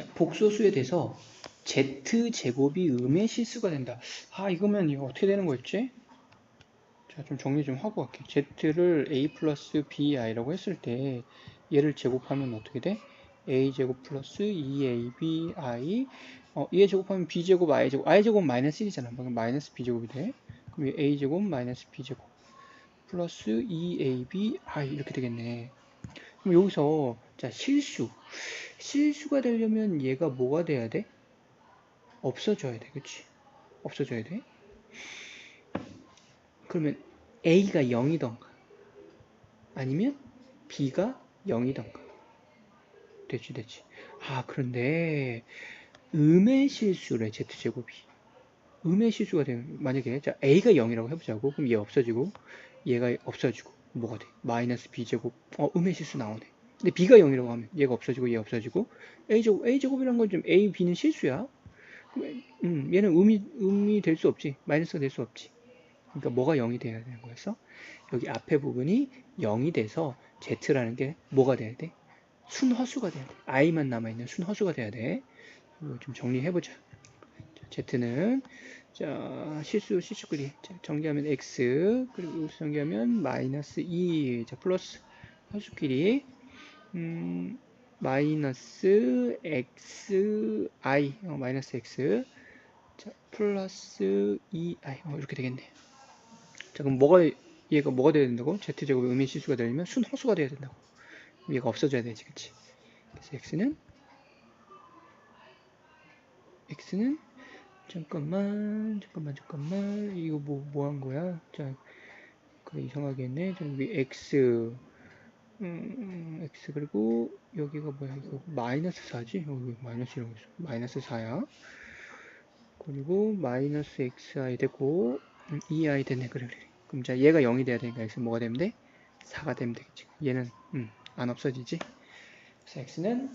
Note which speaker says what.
Speaker 1: 자, 복소수에 대해서 z 제곱이 음의 실수가 된다. 아 이거면 이거 어떻게 되는 거였지? 자, 좀 정리 좀 하고 갈게요. z를 a 플러스 bi라고 했을 때 얘를 제곱하면 어떻게 돼? a 제곱 플러스 2ab i 어, 얘 제곱하면 b 제곱 i 제곱 i 제곱 마이너스 1이잖아. 그럼 마이너스 b 제곱이 돼. 그럼 a 제곱 마이너스 b 제곱 플러스 2ab i 이렇게 되겠네. 그럼 여기서 자 실수 실수가 되려면 얘가 뭐가 돼야 돼? 없어져야 돼, 그치? 없어져야 돼. 그러면 a가 0이던가 아니면 b가 0이던가 됐지, 됐지. 아 그런데 음의 실수래 z제곱이 음의 실수가 되면 만약에 자 a가 0이라고 해보자고 그럼 얘 없어지고 얘가 없어지고 뭐가 돼? 마이너스 b제곱. 어 음의 실수 나오네. 근데 b가 0이라고 하면 얘가 없어지고 얘 없어지고 a제곱 a제곱이란 건 좀 a, b는 실수야. 음, 얘는 음이 음이 될 수 없지. 마이너스가 될 수 없지. 그러니까 뭐가 0이 돼야 되는 거였어? 여기 앞에 부분이 0이 돼서 z라는 게 뭐가 돼야 돼? 순허수가 돼야 돼. I만 남아있는 순허수가 돼야 돼. 이거 좀 정리해보자 자, z는 자 실수 실수끼리. 자, 정리하면 x 그리고 여기서 정리하면 마이너스 2 자, 플러스 허수끼리. 음, 마이너스 x i. 어, 마이너스 x. 자, 플러스 2i 어, 이렇게 되겠네. 자 그럼 뭐가 얘가 뭐가 돼야 된다고? z제곱의 의미 실수가 되려면 순허수가 돼야 된다고. 얘가 없어져야 되지 그치? 그래서 x는? X는 잠깐만 잠깐만 잠깐만. 이거 뭐 뭐 한 거야? 자 그래 이상하게 했네. 여기 x. 음, x 그리고 여기가 뭐야? 이거 마이너스 4지? 여기 마이너스라고 했어. 마이너스 4야. 그리고 마이너스 xi 되고 음, 2i 되네. 그래 그래. 그럼 자 얘가 0이 돼야 되니까 x 뭐가 되면 돼? 4가 되면 되겠지. 얘는 음, 안 없어지지. 그래서 x는